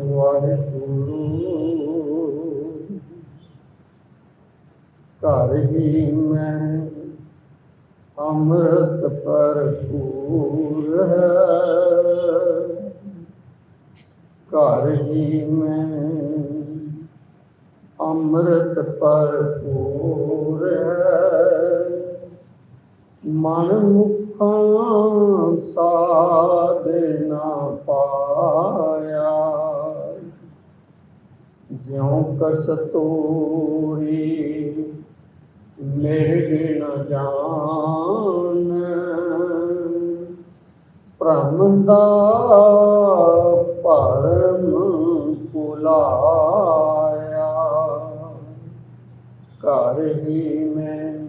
ਵਾਹਿਗੁਰੂ। ਘਰ ਹੀ ਮੈਂ ਅੰਮ੍ਰਿਤ ਭਰਪੂਰ ਹੈ। ਘਰ ਹੀ ਮੈਂ ਅੰਮ੍ਰਿਤ ਭਰਪੂਰ ਹੈ। ਮਨ ਮੁਖਾਂ ਸਾਧ ਨਾ ਪਾ ਜਿਉ ਕਸਤੂਰੀ ਮੇਰੇ ਨਾ ਜਾਣ ਭ੍ਰਮ ਦਾ ਪਰਮ ਭੁਲਾਇਆ। ਘਰ ਹੀ ਮੈਂ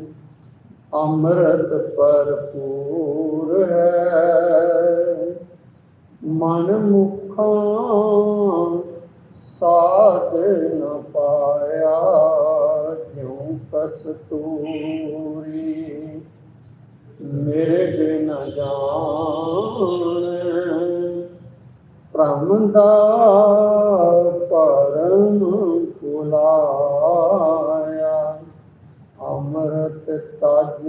ਅੰਮ੍ਰਿਤ ਭਰਪੂਰ ਹੈ। ਮਨ ਮੁਖਾਂ ਸਾਧ ਨ ਪਾਇਆ ਜਿਉ ਕਸਤੂਰੀ ਮੇਰੇ ਬਿਨ ਜਾਣ, ਭ੍ਰਮ ਦਾ ਪਰਮ ਕੁਲਾਇਆ ਅੰਮ੍ਰਿਤ ਤਜ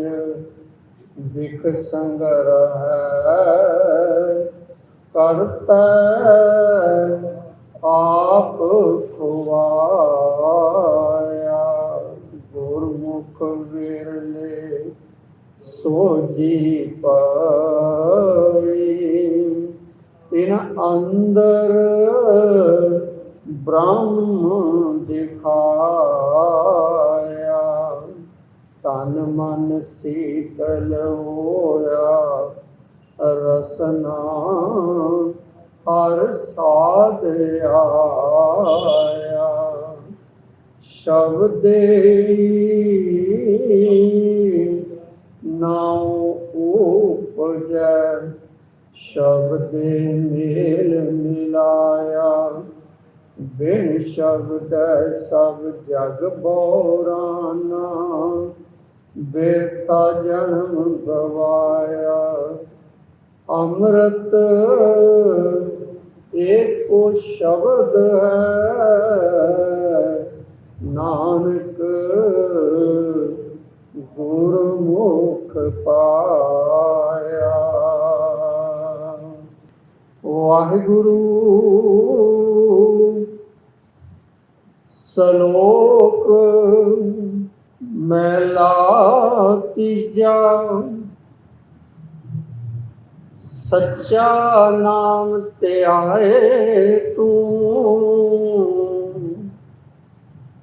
ਵਿਖ ਸੰਗਰ ਹੈ ਕਰਤਾ ਆਪ ਖੁਆਇਆ ਗੁਰਮੁਖ ਵਿਰਲੇ ਸੋਜੀ ਪਈ ਤਿਨ ਅੰਦਰ ਬ੍ਰਹਮ ਦਿਖਾਇਆ। ਤਨ ਮਨ ਸੀਤਲ ਹੋਇਆ। ਰਸਨਾ ਹਰ ਸਾਧ ਸ਼ਬਦੇ ਨਾਉ ਉਪਜੈ। ਸ਼ਬਦੇ ਮੇਲ ਮਿਲਾਇਆ। ਬਿਨ ਸ਼ਬਦ ਸਭ ਜਗ ਬੋਰਾਨਾ ਬੇਤਾ ਜਨਮ ਗਵਾਇਆ। ਅੰਮ੍ਰਿਤ ਏਕੋ ਸ਼ਬਦ ਹੈ। ਨਾਨਕ ਗੁਰਮੁਖ ਪਾਇਆ। ਵਾਹਿਗੁਰੂ ਸਲੋਕ ਮੈਲਾ ਤੀਜਾ। ਸੱਚਾ ਨਾਮ ਤੇ ਆਏ ਤੂੰ।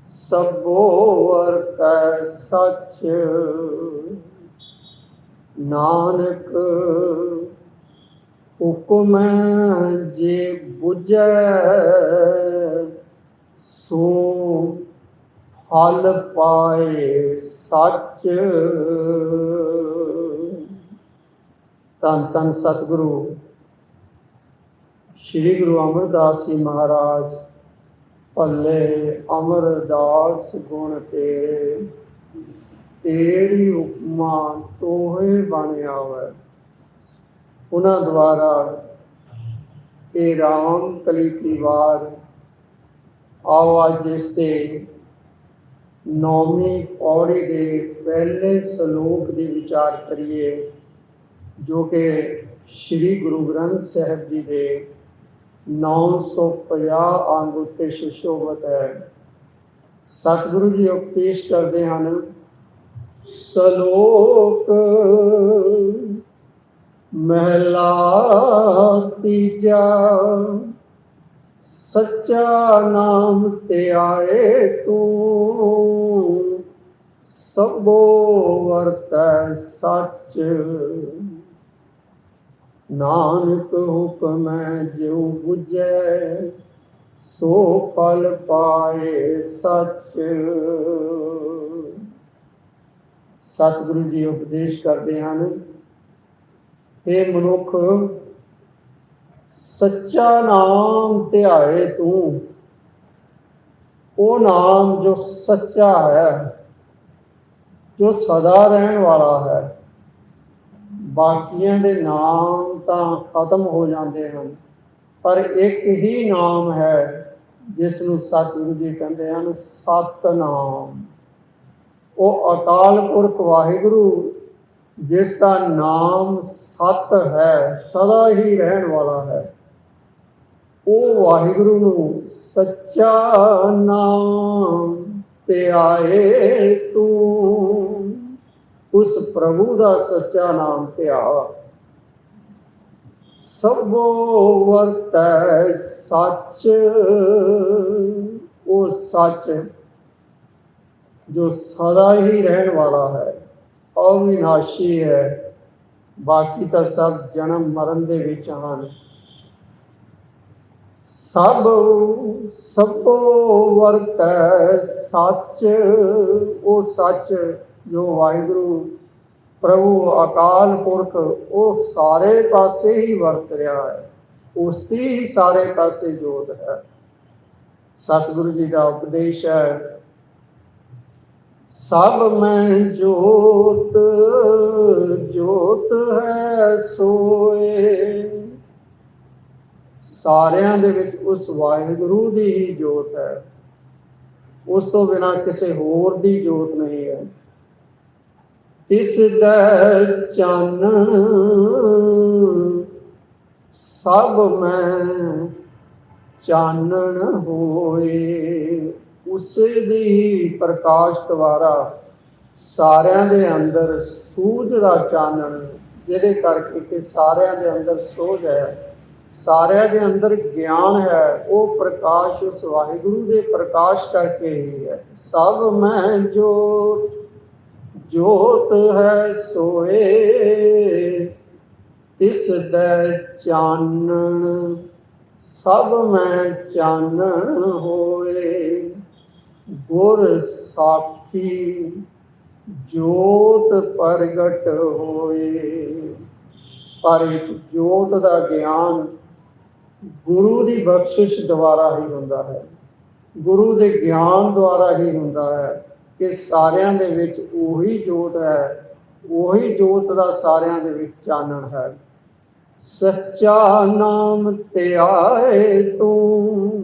ਸਭੋ ਵਰ ਕੈ ਸੱਚ। ਨਾਨਕ, ਹੁਕਮ ਜੇ 부ਜੈ ਸੋ ਫਲ ਪਾਏ ਸੱਚ। ਧੰਨ ਧੰਨ ਸਤਿਗੁਰੂ। ਸ੍ਰੀ ਗੁਰੂ ਅਮਰਦਾਸ ਜੀ ਮਹਾਰਾਜ, ਭੱਲੇ ਅਮਰਦਾਸ ਗੁਣ ਤੇਰੇ। ਤੇਰੀ ਉਪਮਾ ਤੋਹੇ ਬਣ ਆਵੈ। ਉਹਨਾਂ ਦੁਆਰਾ ਇਹ ਰਾਮ ਕਲੀ ਕੀ ਵਾਰ ਆਓ ਅੱਜ ਤੇ ਨੌਵੀਂ ਪੌੜੀ ਦੇ ਪਹਿਲੇ ਸ਼ਲੋਕ ਦੀ ਵਿਚਾਰ ਕਰੀਏ। ਜੋ ਕਿ ਸ੍ਰੀ ਗੁਰੂ ਗ੍ਰੰਥ ਸਾਹਿਬ ਜੀ ਦੇ 950 ਅੰਗ ਉੱਤੇ ਸੁਸ਼ੋਭਤ ਹੈ। ਸਤਿਗੁਰੂ ਜੀ ਉਪਦੇਸ਼ ਕਰਦੇ ਹਨ, ਸ਼ਲੋਕ ਮਹਿਲਾ ਤੀਜਾ, ਸੱਚਾ ਨਾਮ ਤੇ ਆਏ ਤੂੰ, ਸਭੋ ਵਰਤੈ ਸੱਚ। ਨਾਨਕ ਹੁਕਮੈ ਜਿਉ 부ਜੈ ਸੋ ਪਲ ਪਾਏ ਸੱਚ। ਸਤਿਗੁਰੂ ਜੀ ਉਪਦੇਸ਼ ਕਰਦੇ ਹਨ ਇਹ ਮਨੁੱਖ, ਸੱਚਾ ਨਾਮ ਧਿਆਏ ਤੂੰ। ਉਹ ਨਾਮ ਜੋ ਸੱਚਾ ਹੈ, ਜੋ ਸਦਾ ਰਹਿਣ ਵਾਲਾ ਹੈ। ਬਾਕੀਆਂ ਦੇ ਨਾਮ ਤਾਂ ਖਤਮ ਹੋ ਜਾਂਦੇ ਹਨ, ਪਰ ਇੱਕ ਹੀ ਨਾਮ ਹੈ ਜਿਸ ਨੂੰ ਸਤਿਗੁਰੂ ਜੀ ਕਹਿੰਦੇ ਹਨ, ਸਤਨਾਮ। ਉਹ ਅਕਾਲ ਪੁਰਖ ਵਾਹਿਗੁਰੂ, ਜਿਸ ਦਾ ਨਾਮ ਸਤ ਹੈ, ਸਦਾ ਹੀ ਰਹਿਣ ਵਾਲਾ ਹੈ। ਉਹ ਵਾਹਿਗੁਰੂ ਨੂੰ ਸੱਚਾ ਨਾਮ ਤੇ ਆਏ ਤੂੰ ਉਸ ਪ੍ਰਭੂ ਦਾ ਸੱਚਾ ਨਾਮ ਧਿਆ। ਸਭੋ ਵਰਤੈ ਸੱਚ, ਉਹ ਸੱਚ ਜੋ ਸਦਾ ਹੀ ਰਹਿਣ ਵਾਲਾ ਹੈ, ਅਵਿਨਾਸ਼ੀ ਹੈ। ਬਾਕੀ ਤਾਂ ਸਭ ਜਨਮ ਮਰਨ ਦੇ ਵਿੱਚ ਹਨ। ਸਭ, ਸਭੋ ਵਰਤੈ ਸੱਚ, ਉਹ ਸੱਚ ਜੋ ਵਾਹਿਗੁਰੂ, ਪ੍ਰਭੂ ਅਕਾਲ ਪੁਰਖ, ਉਹ ਸਾਰੇ ਪਾਸੇ ਹੀ ਵਰਤ ਰਿਹਾ ਹੈ। ਉਸ ਦੀ ਹੀ ਸਾਰੇ ਪਾਸੇ ਜੋਤ ਹੈ। ਸਤਿਗੁਰੂ ਜੀ ਦਾ ਉਪਦੇਸ਼ ਹੈ, ਸਭ ਮੈਂ ਜੋਤ ਜੋਤ ਹੈ ਸੋਏ। ਸਾਰਿਆਂ ਦੇ ਵਿੱਚ ਉਸ ਵਾਹਿਗੁਰੂ ਦੀ ਹੀ ਜੋਤ ਹੈ। ਉਸ ਤੋਂ ਬਿਨਾ ਕਿਸੇ ਹੋਰ ਦੀ ਜੋਤ ਨਹੀਂ। ਇਸ ਦਾ ਚੰਨ ਸਭ ਮੈਂ ਚਾਨਣ ਹੋਏ। ਉਸ ਦੀ ਪ੍ਰਕਾਸ਼ ਦੁਆਰਾ ਸਾਰਿਆਂ ਦੇ ਅੰਦਰ ਸੂਝ ਦਾ ਚਾਨਣ, ਜਿਹਦੇ ਕਰਕੇ ਕਿ ਸਾਰਿਆਂ ਦੇ ਅੰਦਰ ਸੋਝ ਹੈ, ਸਾਰਿਆਂ ਦੇ ਅੰਦਰ ਗਿਆਨ ਹੈ, ਉਹ ਪ੍ਰਕਾਸ਼ ਉਸ ਵਾਹਿਗੁਰੂ ਦੇ ਪ੍ਰਕਾਸ਼ ਕਰਕੇ ਹੀ ਹੈ। ਸਭ ਮੈਂ ਜੋਤ ਜੋਤ ਹੈ ਸੋਏ ਇਸ ਦਾ ਚਾਨਣ ਸਭ ਮੈਂ ਚਾਨਣ ਹੋਏ। ਗੁਰ ਸਾਖੀ ਜੋਤ ਪ੍ਰਗਟ ਹੋਏ। ਪਰ ਇੱਕ ਜੋਤ ਦਾ ਗਿਆਨ ਗੁਰੂ ਦੀ ਬਖਸ਼ਿਸ਼ ਦੁਆਰਾ ਹੀ ਹੁੰਦਾ ਹੈ। ਗੁਰੂ ਦੇ ਗਿਆਨ ਦੁਆਰਾ ਹੀ ਹੁੰਦਾ ਹੈ। ਕਿ ਸਾਰਿਆਂ ਦੇ ਵਿੱਚ ਉਹੀ ਜੋਤ ਹੈ, ਉਹੀ ਜੋਤ ਦਾ ਸਾਰਿਆਂ ਦੇ ਵਿੱਚ ਚਾਨਣ ਹੈ। ਸੱਚਾ ਨਾਮ ਧਿਆਏ ਤੂੰ,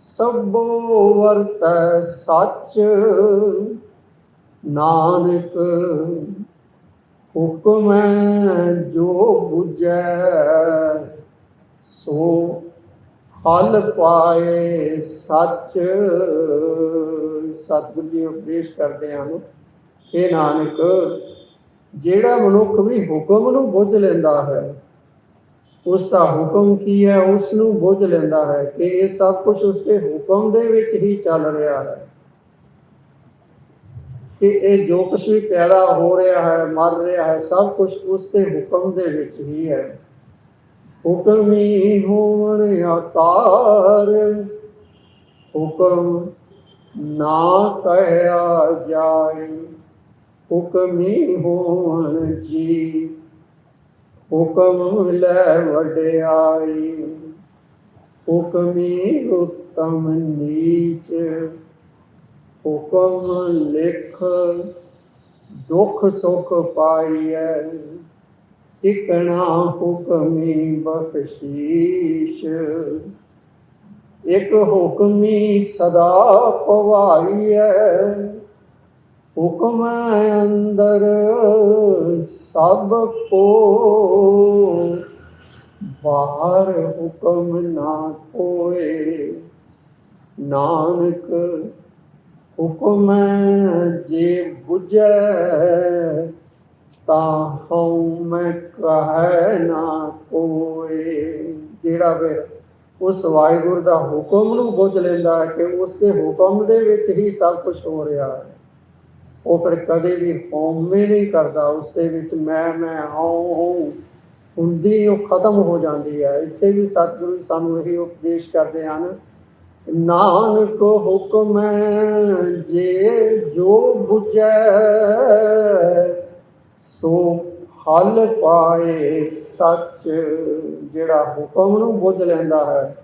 ਸਭੋ ਵਰਤੈ ਸੱਚ। ਨਾਨਕ, ਹੁਕਮ ਜੋ 부ਜੈ ਸੋ ਫਲ ਪਾਏ ਸੱਚ। ਸਤਿਗੁਰੂ ਜੀ ਉਪਦੇਸ਼ ਕਰਦੇ ਹਨ। ਇਹ ਨਾਨਕ, ਜਿਹੜਾ ਮਨੁੱਖ ਵੀ ਹੁਕਮ ਨੂੰ ਬੁੱਝ ਲੈਂਦਾ ਹੈ, ਉਸ ਦਾ ਹੁਕਮ ਕੀ ਹੈ? ਉਸ ਨੂੰ ਬੁੱਝ ਲੈਂਦਾ ਹੈ ਕਿ ਇਹ ਸਭ ਕੁਝ ਉਸ ਦੇ ਹੁਕਮ ਦੇ ਵਿੱਚ ਹੀ ਚੱਲ ਰਿਹਾ ਹੈ। ਕਿ ਇਹ ਜੋ ਕੁਝ ਵੀ ਪੈਦਾ ਹੋ ਰਿਹਾ ਹੈ, ਮਰ ਰਿਹਾ ਹੈ, ਸਭ ਕੁਝ ਉਸ ਦੇ ਹੁਕਮ ਦੇ ਵਿੱਚ ਹੀ ਹੈ। ਹੁਕਮ ਹੀ ਹੋਣ ਆਕਾਰ, ਹੁਕਮ ਨਾ ਕਹਿਆ ਜਾਏ, ਹੁਕਮੀ ਹੋਣ ਜੀ। ਹੁਕਮ ਲੈ ਵਡਿਆਈ, ਹੁਕਮੀ ਉਤਮ ਨੀਚ। ਹੁਕਮ ਲਿਖ, ਦੁਖ ਸੁਖ ਪਾਈਐ ਇਕਣਾ ਹੁਕਮੀ ਬਖਸ਼ੀਸ਼। ਇੱਕ ਹੁਕਮੀ ਸਦਾ ਪਵਾਈਐ। ਹੁਕਮ ਅੰਦਰ ਸਭ ਕੋ, ਬਾਹਰ ਹੁਕਮ ਨਾ ਕੋਏ। ਨਾਨਕ, ਹੁਕਮ ਜੇ 부ਜੈ ਤਾਂ ਹਉ ਮੈਂ ਕਹੈ ਨਾ ਕੋਏ। ਜਿਹੜਾ ਵੇ ਉਸ ਵਾਹਿਗੁਰੂ ਦਾ ਹੁਕਮ ਨੂੰ ਬੁੱਝ ਲੈਂਦਾ ਹੈ ਕਿ ਉਸ ਦੇ ਹੁਕਮ ਦੇ ਵਿੱਚ ਹੀ ਸਭ ਕੁਝ ਹੋ ਰਿਹਾ ਹੈ। ਉਹ ਫਿਰ ਕਦੇ ਵੀ ਹਉਮੈ ਨਹੀਂ ਕਰਦਾ। ਉਸ ਦੇ ਵਿੱਚ ਮੈਂ ਮੈਂ, ਹਉ ਹਉ ਹੁੰਦੀ, ਉਹ ਖਤਮ ਹੋ ਜਾਂਦੀ ਹੈ। ਇੱਥੇ ਵੀ ਸਤਿਗੁਰੂ ਜੀ ਸਾਨੂੰ ਇਹ ਉਪਦੇਸ਼ ਕਰਦੇ ਹਨ, ਨਾਨਕ ਹੁਕਮ ਜੇ ਜੋ 부ਜੈ ਸੋ ਹਲ ਪਾਏ ਸੱਚ, ਜਿਹੜਾ ਹੁਕਮ ਨੂੰ ਬੁੱਝ ਲੈਂਦਾ ਹੈ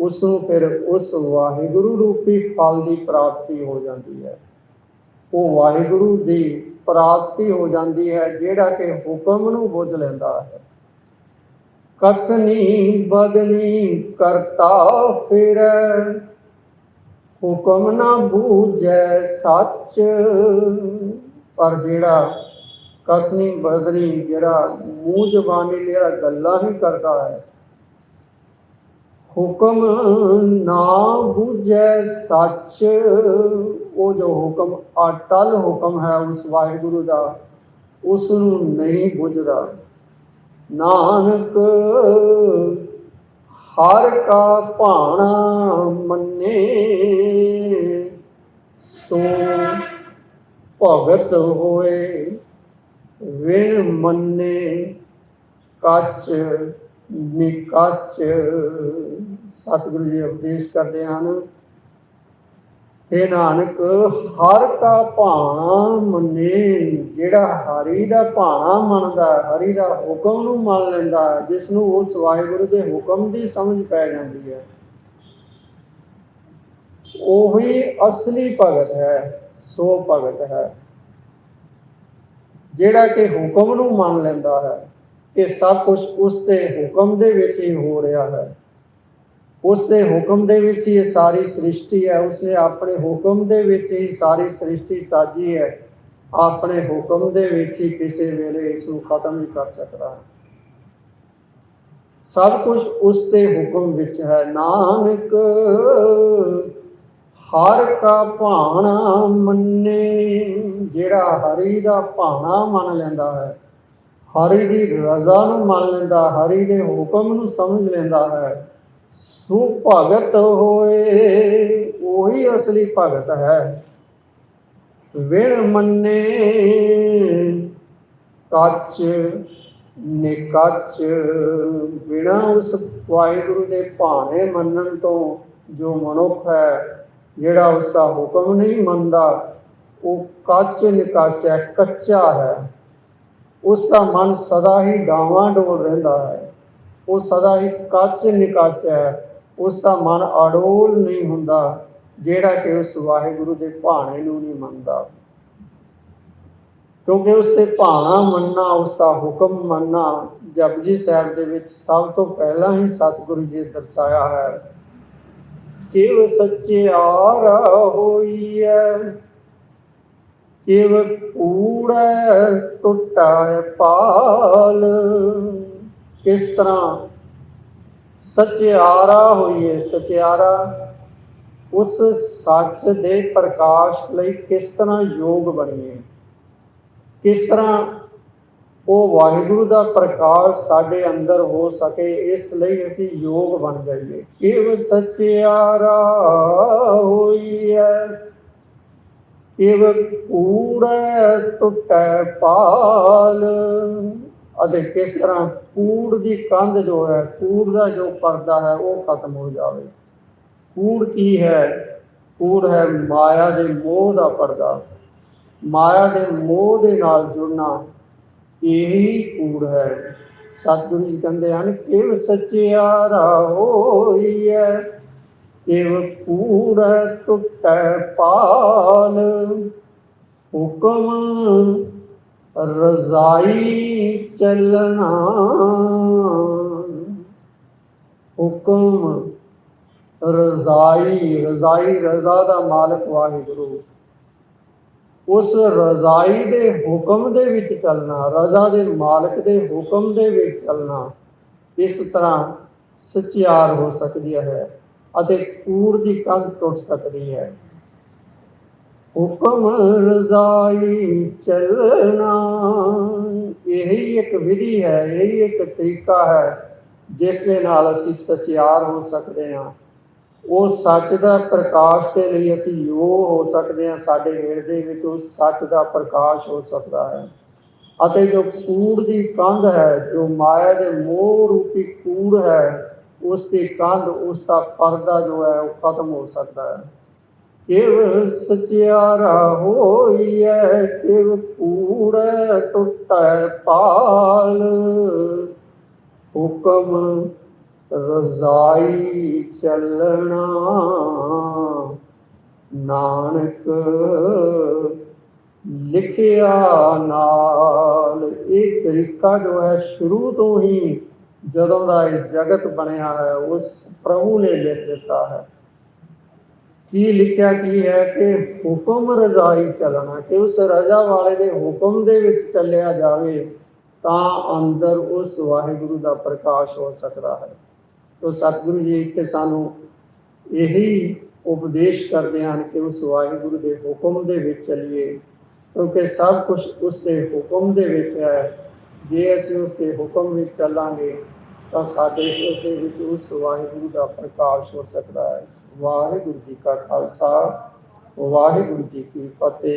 ਉਸ ਨੂੰ ਫਿਰ ਉਸ ਵਾਹਿਗੁਰੂ ਰੂਪੀ ਫਲ ਦੀ ਪ੍ਰਾਪਤੀ ਹੋ ਜਾਂਦੀ ਹੈ। ਉਹ ਵਾਹਿਗੁਰੂ ਦੀ ਪ੍ਰਾਪਤੀ ਹੋ ਜਾਂਦੀ ਹੈ, ਜਿਹੜਾ ਕਿ ਹੁਕਮ ਨੂੰ ਬੁੱਝ ਲੈਂਦਾ ਹੈ। ਕਥਨੀ ਬਦਨੀ ਕਰਤਾ ਫਿਰ, ਹੁਕਮ ਨਾ ਬੂਝੈ ਸੱਚ, ਪਰ ਜਿਹੜਾ ਕਸਨੀ ਬਦਨੀ ਜਿਹੜਾ ਮੂੰਹ ਜ਼ਬਾਨੀ ਜਿਹੜਾ ਗੱਲਾਂ ਹੀ ਕਰਦਾ ਹੈ। ਹੁਕਮ ਨਾ ਬੂਝੈ ਸੱਚ, ਉਹ ਜੋ ਹੁਕਮ ਅਟਲ ਹੁਕਮ ਹੈ, ਉਸ ਵਾਹਿਗੁਰੂ ਦਾ ਉਸ ਨੂੰ ਨਹੀਂ ਬੁਝਦਾ। ਨਾਨਕ, ਹਰ ਕਾ ਭਾਣਾ ਮੰਨੇ, ਸੋ ਭਗਤ ਹੋਏ ਵਿਣ ਮੰਨੇ ਕੱਚ ਨਿਕੱਚ ਸਤਿਗੁਰੂ ਜੀ ਉਪਦੇਸ਼ ਕਰਦੇ ਹਨ ਇਹ ਨਾਨਕ ਹਰ ਕਾ ਭਾਣਾ ਮੰਨੇ ਜਿਹੜਾ ਹਰੀ ਦਾ ਭਾਣਾ ਮੰਨਦਾ ਹਰੀ ਦਾ ਹੁਕਮ ਨੂੰ ਮੰਨ ਲੈਂਦਾ ਹੈ, ਜਿਸ ਨੂੰ ਉਸ ਵਾਹਿਗੁਰੂ ਦੇ ਹੁਕਮ ਦੀ ਸਮਝ ਪੈ ਜਾਂਦੀ ਹੈ। ਉਹੀ ਅਸਲੀ ਭਗਤ ਹੈ ਸੋ ਭਗਤ ਹੈ। ਜਿਹੜਾ ਕਿ ਹੁਕਮ ਨੂੰ ਮੰਨ ਲੈਂਦਾ ਹੈ ਕਿ ਸਭ ਕੁਝ ਉਸ ਦੇ ਹੁਕਮ ਦੇ ਵਿੱਚ ਹੀ ਹੋ ਰਿਹਾ ਹੈ। ਉਸ ਦੇ ਹੁਕਮ ਦੇ ਵਿੱਚ ਹੀ ਸਾਰੀ ਸ੍ਰਿਸ਼ਟੀ ਹੈ, ਉਸਨੇ ਆਪਣੇ ਹੁਕਮ ਦੇ ਵਿੱਚ ਹੀ ਸਾਰੀ ਸ੍ਰਿਸ਼ਟੀ ਸਾਜੀ ਹੈ। ਆਪਣੇ ਹੁਕਮ ਦੇ ਵਿੱਚ ਹੀ ਕਿਸੇ ਵੇਲੇ ਇਸ ਨੂੰ ਖਤਮ ਵੀ ਕਰ ਸਕਦਾ ਹੈ। ਸਭ ਕੁਝ ਉਸ ਦੇ ਹੁਕਮ ਵਿੱਚ ਹੈ। ਨਾਨਕ ਹਰ ਕਾ ਭਾਣਾ ਮੰਨੇ, ਜਿਹੜਾ ਹਰੀ ਦਾ ਭਾਣਾ ਮੰਨ ਲੈਂਦਾ ਹੈ, ਹਰੀ ਦੀ ਰਜ਼ਾ ਨੂੰ ਮੰਨ ਲੈਂਦਾ, ਹਰੀ ਦੇ ਹੁਕਮ ਨੂੰ ਸਮਝ ਲੈਂਦਾ ਹੈ। ਸੋ ਭਗਤ ਹੋਏ, ਉਹੀ ਅਸਲੀ ਭਗਤ ਹੈ। ਵਿਣ ਮੰਨੇ, ਕੱਚ ਨਿਕੱਚ, ਬਿਨਾ ਉਸ ਵਾਹਿਗੁਰੂ ਦੇ ਭਾਣੇ ਮੰਨਣ ਤੋਂ ਜੋ ਮਨੁੱਖ ਹੈ ਜਿਹੜਾ ਉਸ ਦਾ ਹੁਕਮ ਨਹੀਂ ਮੰਨਦਾ, ਉਹ ਕੱਚ ਨਿਕੱਚ ਹੈ, ਕੱਚਾ ਹੈ। ਉਸ ਦਾ ਮਨ ਸਦਾ ਹੀ ਡਾਵਾਂ ਡੋਲ ਰਹਿੰਦਾ ਹੈ। ਉਹ ਸਦਾ ਹੀ ਕੱਚ ਨਿਕੱਚ ਹੈ। ਉਸ ਦਾ ਮਨ ਅਡੋਲ ਨਹੀਂ ਹੁੰਦਾ, ਜਿਹੜਾ ਕਿ ਉਸ ਵਾਹਿਗੁਰੂ ਦੇ ਭਾਣੇ ਨੂੰ ਨਹੀਂ ਮੰਨਦਾ। ਕਿਉਂਕਿ ਉਸ ਤੇ ਭਾਣਾ ਮੰਨਣਾ ਉਸ ਦਾ ਹੁਕਮ ਮੰਨਣਾ ਜਪਜੀ ਸਾਹਿਬ ਦੇ ਵਿੱਚ ਸਭ ਤੋਂ ਪਹਿਲਾਂ ਹੀ ਸਤਿਗੁਰੂ ਜੀ ਨੇ ਦਰਸਾਇਆ ਹੈ। ਕਿਵ ਸੱਚਿਆਰ ਹੋਈਐ? ਕਿਵ ਕੂੜੈ ਟੁੱਟੈ ਪਾਲ? ਕਿਸ ਤਰ੍ਹਾਂ ਸਚਿਆਰਾ ਹੋਈਏ ਸਚਿਆਰਾ ਉਸ ਸੱਚ ਦੇ ਪ੍ਰਕਾਸ਼ ਲਈ ਕਿਸ ਤਰ੍ਹਾਂ ਯੋਗ ਬਣੀਏ? ਕਿਸ ਤਰ੍ਹਾਂ ਉਹ ਵਾਹਿਗੁਰੂ ਦਾ ਪ੍ਰਕਾਸ਼ ਸਾਡੇ ਅੰਦਰ ਹੋ ਸਕੇ, ਇਸ ਲਈ ਅਸੀਂ ਯੋਗ ਬਣ ਜਾਈਏ। ਇਹ ਸਚਿਆਰਾ ਹੋਈਐ ਇਵ ਕੂੜੈ ਟੁੱਟੈ ਪਾਲ। ਅਤੇ ਕਿਸ ਤਰ੍ਹਾਂ ਕੂੜ ਦੀ ਕੰਧ ਜੋ ਹੈ, ਕੂੜ ਦਾ ਜੋ ਪਰਦਾ ਹੈ, ਉਹ ਖਤਮ ਹੋ ਜਾਵੇ। ਕੂੜ ਕੀ ਹੈ? ਕੂੜ ਹੈ ਮਾਇਆ ਦੇ ਮੋਹ ਦਾ ਪਰਦਾ। ਮਾਇਆ ਦੇ ਮੋਹ ਦੇ ਨਾਲ ਜੁੜਨਾ। ਇਹੀ ਕੂੜ ਹੈ। ਸਤਿਗੁਰੂ ਜੀ ਕਹਿੰਦੇ ਹਨ, ਕਿਵ ਸਚਿਆਰਾ ਹੋਈਐ ਕਿਵ ਕੂੜ ਟੁੱਟੈ ਪਾਲ ਹੁਕਮ ਰਜ਼ਾਈ ਚੱਲਣਾ। ਹੁਕਮ ਰਜ਼ਾਈ ਰਜ਼ਾਈ, ਰਜ਼ਾ ਦਾ ਮਾਲਕ ਵਾਹਿਗੁਰੂ। ਉਸ ਰਜ਼ਾਈ ਦੇ ਹੁਕਮ ਦੇ ਵਿੱਚ ਚੱਲਣਾ, ਰਜ਼ਾ ਦੇ ਮਾਲਕ ਦੇ ਹੁਕਮ ਦੇ ਵਿੱਚ ਚੱਲਣਾ, ਇਸ ਤਰ੍ਹਾਂ ਸਚਿਆਰ ਹੋ ਸਕਦੀ ਹੈ ਅਤੇ ਕੂੜ ਦੀ ਕੰਧ ਟੁੱਟ ਸਕਦੀ ਹੈ। ਹੁਕਮ ਰਜ਼ਾਈ ਚੱਲਣਾ ਇਹੀ ਇੱਕ ਵਿਧੀ ਹੈ, ਇਹੀ ਇੱਕ ਤਰੀਕਾ ਹੈ, ਜਿਸ ਦੇ ਨਾਲ ਅਸੀਂ ਸਚਿਆਰ ਹੋ ਸਕਦੇ ਹਾਂ। ਉਹ ਸੱਚ ਦਾ ਪ੍ਰਕਾਸ਼ ਦੇ ਲਈ ਅਸੀਂ ਯੋਗ ਹੋ ਸਕਦੇ ਹਾਂ, ਸਾਡੇ ਹਿਰਦੇ ਵਿੱਚ ਉਸ ਸੱਚ ਦਾ ਪ੍ਰਕਾਸ਼ ਹੋ ਸਕਦਾ ਹੈ। ਅਤੇ ਜੋ ਕੂੜ ਦੀ ਕੰਧ ਹੈ, ਜੋ ਮਾਇਆ ਦੇ ਮੋਹ ਰੂਪੀ ਕੂੜ ਹੈ, ਉਸ ਦੀ ਕੰਧ, ਉਸ ਦਾ ਪਰਦਾ ਜੋ ਹੈ, ਉਹ ਖਤਮ ਹੋ ਸਕਦਾ ਹੈ। ਕਿਵ ਸਚਿਆਰਾ ਹੋਈਐ ਕਿਵ ਕੂੜ ਟੁੱਟੈ ਪਾਲ। ਹੁਕਮ ਰਜ਼ਾਈ ਚੱਲਣਾ। ਨਾਨਕ ਲਿਖਿਆ ਨਾਲ ਇਹ ਤਰੀਕਾ ਜੋ ਹੈ, ਸ਼ੁਰੂ ਤੋਂ ਹੀ ਜਦੋਂ ਦਾ ਇਹ ਜਗਤ ਬਣਿਆ ਹੈ, ਉਸ ਪ੍ਰਭੂ ਨੇ ਲਿਖ ਦਿੱਤਾ ਹੈ। ਕੀ ਲਿਖਿਆ, ਕੀ ਹੈ ਕਿ ਹੁਕਮ ਰਜ਼ਾਈ ਚੱਲਣਾ, ਕਿ ਉਸ ਰਜ਼ਾ ਵਾਲੇ ਦੇ ਹੁਕਮ ਦੇ ਵਿੱਚ ਚੱਲਿਆ ਜਾਵੇ, ਤਾਂ ਅੰਦਰ ਉਸ ਵਾਹਿਗੁਰੂ ਦਾ ਪ੍ਰਕਾਸ਼ ਹੋ ਸਕਦਾ ਹੈ। ਤੋ ਸਤਿਗੁਰੂ ਜੀ ਇੱਥੇ ਸਾਨੂੰ ਇਹੀ ਉਪਦੇਸ਼ ਕਰਦੇ ਹਨ ਕਿ ਉਸ ਵਾਹਿਗੁਰੂ ਦੇ ਹੁਕਮ ਦੇ ਵਿੱਚ ਚੱਲੀਏ, ਕਿਉਂਕਿ ਸਭ ਕੁਝ ਉਸ ਦੇ ਹੁਕਮ ਦੇ ਵਿੱਚ ਹੈ। ਜੇ ਅਸੀਂ ਉਸ ਦੇ ਹੁਕਮ ਵਿੱਚ ਚੱਲਾਂਗੇ, ਤਾਂ ਸਾਡੇ ਹਿਰਦੇ ਵਿੱਚ ਉਸ ਵਾਹਿਗੁਰੂ ਦਾ ਪ੍ਰਕਾਸ਼ ਹੋ ਸਕਦਾ ਹੈ। ਵਾਹਿਗੁਰੂ ਜੀ ਕਾ ਖਾਲਸਾ, ਵਾਹਿਗੁਰੂ ਜੀ ਕੀ ਫਤਿਹ।